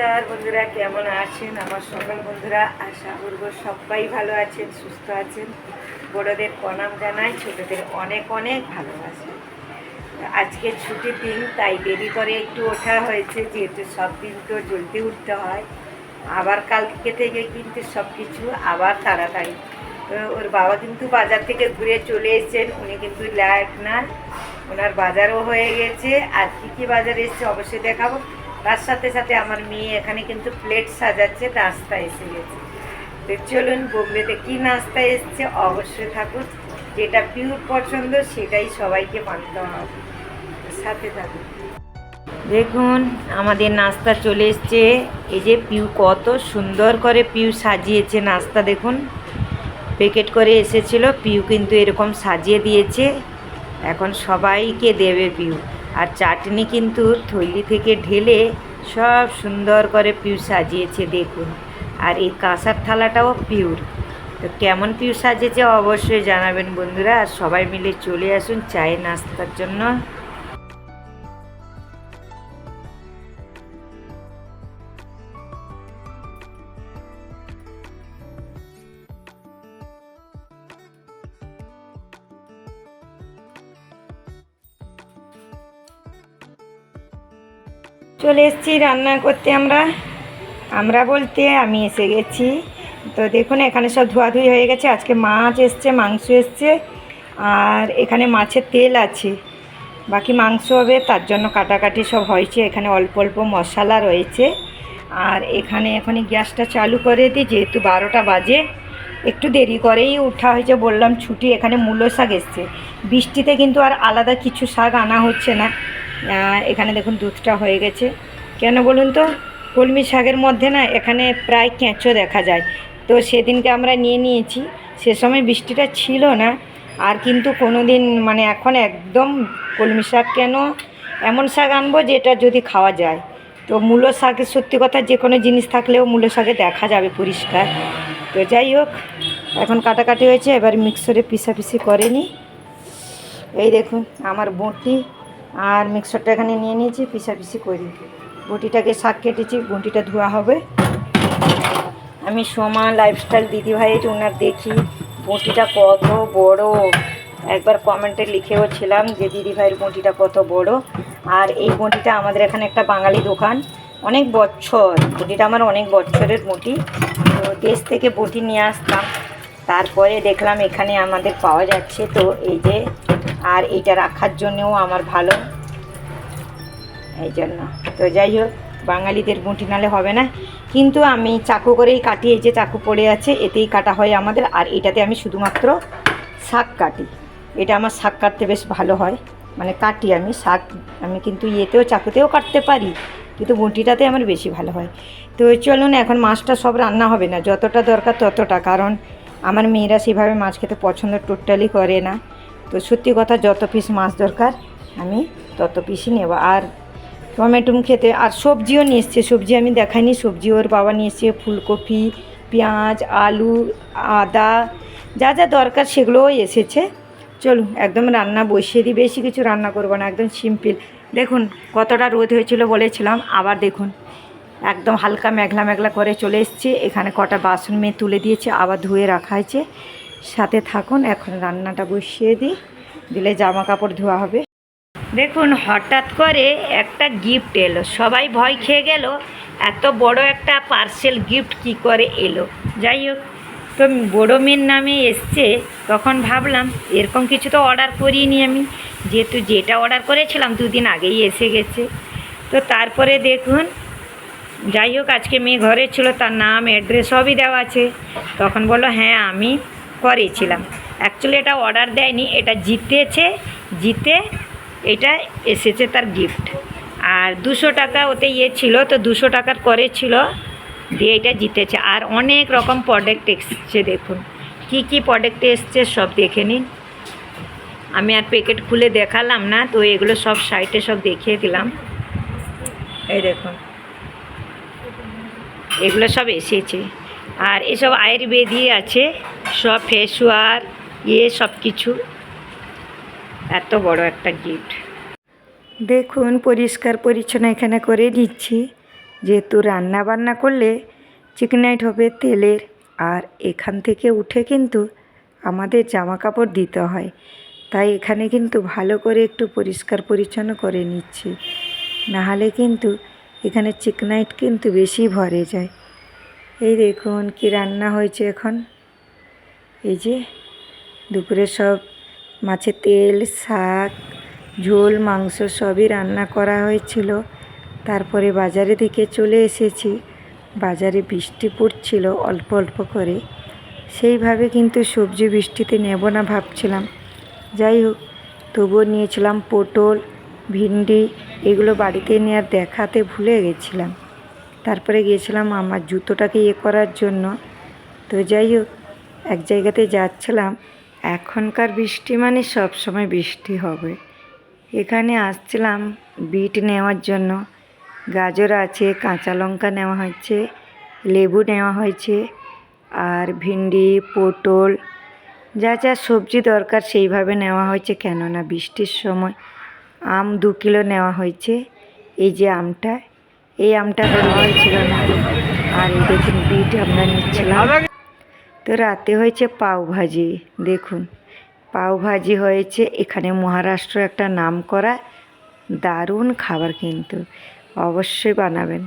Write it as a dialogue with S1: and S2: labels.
S1: নমস্কার বন্ধুরা, কেমন আছেন? আমার সকল বন্ধুরা, আশা করব সবাই ভালো আছেন, সুস্থ আছেন। বড়দের প্রণাম জানাই, ছোটোদের অনেক অনেক ভালোবাসে। আজকে ছুটির দিন, তাই দেরি করে একটু ওঠা হয়েছে, যেহেতু সব দিন তো জলদি উঠতে হয়। আবার কালকে থেকে কিন্তু সব কিছু আবার তাড়াতাড়ি। ওর বাবা কিন্তু বাজার থেকে ঘুরে চলে এসেছেন, উনি কিন্তু ল্যাট না। ওনার বাজারও হয়ে গেছে। আর কী কী বাজার এসছে অবশ্যই দেখাবো। তার সাথে সাথে আমার মেয়ে এখানে কিন্তু প্লেট সাজাচ্ছে, নাস্তা এসে গেছে। তো চলুন বগলেতে কী নাস্তা এসছে অবশ্যই থাকুন। যেটা পিওর পছন্দ সেটাই সবাইকে মানতে হবে। সাথে থাকুন। দেখুন, আমাদের নাস্তা চলে এসছে। এই যে পিউ কত সুন্দর করে পিউ সাজিয়েছে নাস্তা, দেখুন। প্যাকেট করে এসেছিল পিউ কিন্তু এরকম সাজিয়ে দিয়েছে। এখন সবাইকে দেবে পিউ আর চাটনি কিন্তু থৈলি থেকে ঢেলে সব সুন্দর করে পিউ সাজিয়েছে, দেখুন। আর এই কাঁসার থালাটাও পিউর। তো কেমন পিউ সাজিয়েছে অবশ্যই জানাবেন বন্ধুরা। আর সবাই মিলে চলে আসুন চায়ে নাস্তার জন্য। চলে এসেছি রান্না করতে আমরা। আমরা বলতে আমি এসে গেছি। তো দেখুন, এখানে সব ধোয়াধুয়ি হয়ে গেছে। আজকে মাছ এসছে, মাংস এসছে, আর এখানে মাছের তেল আছে। বাকি মাংস হবে, তার জন্য কাটাকাটি সব হয়েছে। এখানে অল্প অল্প মশলা রয়েছে। আর এখানে এখনই গ্যাসটা চালু করে দিই, যেহেতু বারোটা বাজে। একটু দেরি করেই উঠা হয়েছে, বললাম ছুটি, এখানে মূলো শাক এসছে। বৃষ্টিতে কিন্তু আর আলাদা কিছু শাক আনা হচ্ছে না। এখানে দেখুন দুধটা হয়ে গেছে। কেন বলুন তো? কলমি শাকের মধ্যে না এখানে প্রায় কেঁচো দেখা যায়। তো সেদিনকে আমরা নিয়ে নিয়েছি। সে সময় বৃষ্টিটা ছিল না। আর কিন্তু কোনো দিন মানে এখন একদম কলমি শাক কেন? এমন শাক আনব যেটা যদি খাওয়া যায়। তো মূলো শাকের সত্যি কথা যে কোনো জিনিস থাকলেও মূলো শাকে দেখা যাবে পরিষ্কার। তো যাই হোক, এখন কাটাকাটি হয়েছে। এবার মিক্সারে পিসাপিসি করেনি এই দেখুন, আমার বটি। আর মিক্সারটা এখানে নিয়ে নিয়েছি, পিসাপিসি করি বটিটাকে শাক কেটেছি, বটিটা ধোয়া হবে। আমি সোমা লাইফস্টাইল দিদিভাইয়ের ওনার দেখি বটিটা কত বড়। একবার কমেন্টে লিখেও ছিলাম যে দিদিভাইয়ের বটিটা কত বড়। আর এই বটিটা আমাদের এখানে একটা বাঙালি দোকান। অনেক বছর, বটিটা আমার অনেক বছরের বটি। তো দেশ থেকে বটি নিয়ে আসতাম। তারপরে দেখলাম এখানে আমাদের পাওয়া যাচ্ছে তো এই যে আর এটা রাখার জন্যও আমার ভালো। এই জন্য তো যাই হোক, বাঙালিদের বুটি নালে হবে না। কিন্তু আমি চাকু করেই কাটি এই যে চাকু পড়ে আছে, এতেই কাটা হয় আমাদের। আর এটাতে আমি শুধুমাত্র শাক কাটি। এটা আমার শাক কাটতে বেশ ভালো হয়। মানে কাটি আমি শাক। আমি কিন্তু ইয়েতেও, চাকুতেও কাটতে পারি। কিন্তু বুটিটাতে আমার বেশি ভালো হয়। তো চলুন, এখন মাছটা সব রান্না হবে না। যতটা দরকার ততটা। কারণ আমার মেয়েরা সেভাবে মাছ খেতে পছন্দ টোটালি করে না। তো সত্যি কথা যত পিস মাছ দরকার, আমি তত পিসই নেব। আর টমেটো খেতে, আর সবজিও নিয়ে এসছে, সবজি আমি দেখাইনি, সবজি ওর বাবা নিয়ে এসছে, ফুলকপি, পেঁয়াজ, আলু, আদা, যা যা দরকার সেগুলোও এসেছে। চলুন, একদম রান্না বসিয়ে দিই, বেশি কিছু রান্না করব না, একদম সিম্পল। দেখুন, কতটা রোদ হয়েছিল বলেছিলাম, আবার দেখুন, একদম হালকা মেঘলা মেঘলা করে চলে এসছে। এখানে কটা বাসন মেয়ে তুলে দিয়েছে, আবার ধুয়ে রাখা হয়েছে। সাথে থাকুন, এখন রান্নাটা বসিয়ে দিই। দিলে জামা কাপড় ধোয়া হবে। দেখুন, হঠাৎ করে একটা গিফট এলো। সবাই ভয় খেয়ে গেল, এত বড় একটা পার্সেল গিফট কি করে এলো? যাই হোক, তো বড়ো মেয়ের নামে এসছে, তখন ভাবলাম, এরকম কিছু তো অর্ডার করিনি আমি। যেহেতু যেটা অর্ডার করেছিলাম, দুদিন আগেই এসে গেছে। তো তারপরে দেখুন, যাই হোক, আজকে মেয়ে ঘরে ছিল, তার নাম অ্যাড্রেস সবই দেওয়া আছে। তখন বলল হ্যাঁ আমি করেছিলাম। অ্যাকচুয়ালি এটা অর্ডার দেয়নি, এটা জিতেছে, জিতে এটা এসেছে তার গিফট আর দুশো টাকা ওতে ইয়ে ছিল, তো দুশো টাকার করে ছিল, দিয়ে এটা জিতেছে। আর অনেক রকম প্রোডাক্ট এসছে, দেখুন। কি কি প্রোডাক্ট এসছে সব দেখে নিন। আমি আর প্যাকেট খুলে দেখালাম না, তো এগুলো সব সাইটে সব দেখিয়ে দিলাম। এই দেখুন। এগুলো সব এসেছে। আর এসব আয়ুর্বেদই আছে, সব ফেস ওয়ার ইয়ে সব কিছু। এত বড় একটা গিফট দেখুন, পরিষ্কার পরিচ্ছন্ন এখানে করে নিচ্ছি। যেহেতু রান্না বান্না করলে চিকনাইট হবে তেলের, আর এখান থেকে উঠে কিন্তু আমাদের জামা কাপড় দিতে হয়। তাই এখানে কিন্তু ভালো করে একটু পরিষ্কার পরিচ্ছন্ন করে নিচ্ছি। নাহলে কিন্তু এখানে চিকনাইট কিন্তু বেশি ভরে যায়। এই দেখুন কি রান্না হয়েছে এখন। এই যে দুপুরে সব মাছের তেল, শাক, ঝোল, মাংস সবই রান্না করা হয়েছিল। তারপরে বাজারে থেকে চলে এসেছি। বাজারে বৃষ্টি পড়ছিল অল্প অল্প করে। সেইভাবে কিন্তু সবজি বৃষ্টিতে নেব না ভাবছিলাম। যাই হোক, তবুও নিয়েছিলাম পটল, ভিন্ডি, এগুলো বাড়িতে নিয়ে আর দেখাতে ভুলে গেছিলাম। তারপরে গিয়েছিলাম আমার জুতোটাকে ইয়ে করার জন্য। তো যাই হোক, এক জায়গাতে যাচ্ছিলাম। এখনকার বৃষ্টি মানে সব সময় বৃষ্টি হবে। এখানে আসছিলাম বিট নেওয়ার জন্য। গাজর আছে, কাঁচা লঙ্কা নেওয়া হয়েছে, লেবু নেওয়া হয়েছে, আর ভিন্ডি, পটল, যা যা সবজি দরকার সেইভাবে নেওয়া হয়েছে। কেননা বৃষ্টির সময় আম দু কিলো নেওয়া হয়েছে। এই যে আমটা এই আমটা ধরা হয়েছিল না। আর এই দেখুন, বিট আমরা নিচ্ছিলাম। তো রাতে হয়েছে পাও ভাজি, দেখুন। পাও ভাজি হয়েছে, এখানে মহারাষ্ট্র একটা নাম করা দারুণ খাবার কিন্তু। অবশ্যই বানাবেন।